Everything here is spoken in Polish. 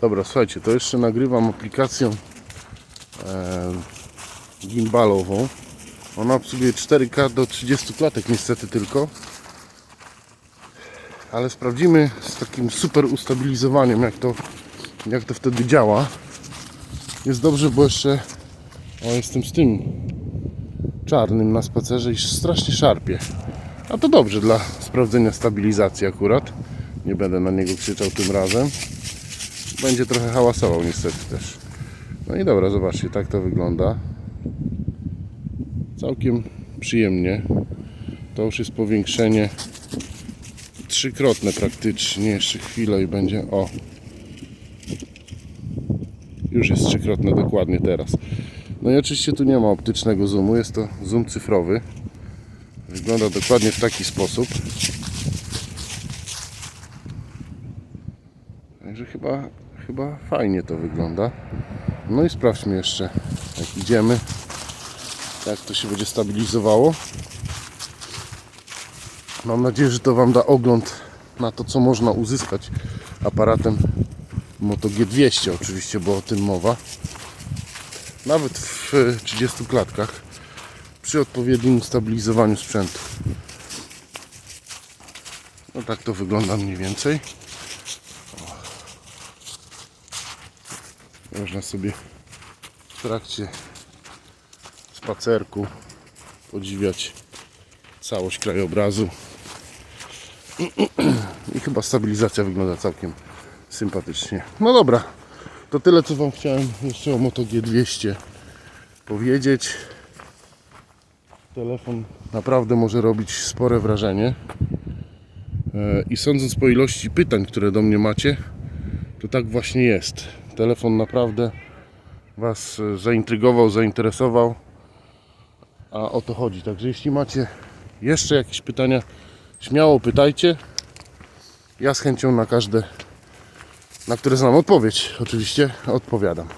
Dobra, słuchajcie, to jeszcze nagrywam aplikacją e, gimbalową. Ona obsługuje 4K do 30 klatek niestety tylko. Ale sprawdzimy z takim super ustabilizowaniem jak to, jak to wtedy działa. Jest dobrze, bo jeszcze o, jestem z tym czarnym na spacerze i strasznie szarpie. A to dobrze dla sprawdzenia stabilizacji akurat. Nie będę na niego krzyczał tym razem. Będzie trochę hałasował niestety też. No i dobra, zobaczcie, tak to wygląda. Całkiem przyjemnie. To już jest powiększenie trzykrotne praktycznie. Jeszcze chwilę i będzie. O! Już jest trzykrotne dokładnie teraz. No i oczywiście tu nie ma optycznego zoomu, jest to zoom cyfrowy. Wygląda dokładnie w taki sposób. Także chyba, chyba fajnie to wygląda. No i sprawdźmy jeszcze, jak idziemy, jak to się będzie stabilizowało. Mam nadzieję, że to Wam da ogląd na to, co można uzyskać aparatem Moto G200 oczywiście, bo o tym mowa. Nawet w 30 klatkach przy odpowiednim stabilizowaniu sprzętu. No tak to wygląda mniej więcej. Można sobie w trakcie spacerku podziwiać całość krajobrazu. I chyba stabilizacja wygląda całkiem sympatycznie. No dobra, to tyle co Wam chciałem jeszcze o Moto G200 powiedzieć. Telefon naprawdę może robić spore wrażenie. E, I sądząc po ilości pytań, które do mnie macie, to tak właśnie jest. Telefon naprawdę Was e, zaintrygował, zainteresował. A o to chodzi. Także jeśli macie jeszcze jakieś pytania, śmiało pytajcie. Ja z chęcią na każde, na które znam odpowiedź, oczywiście odpowiadam.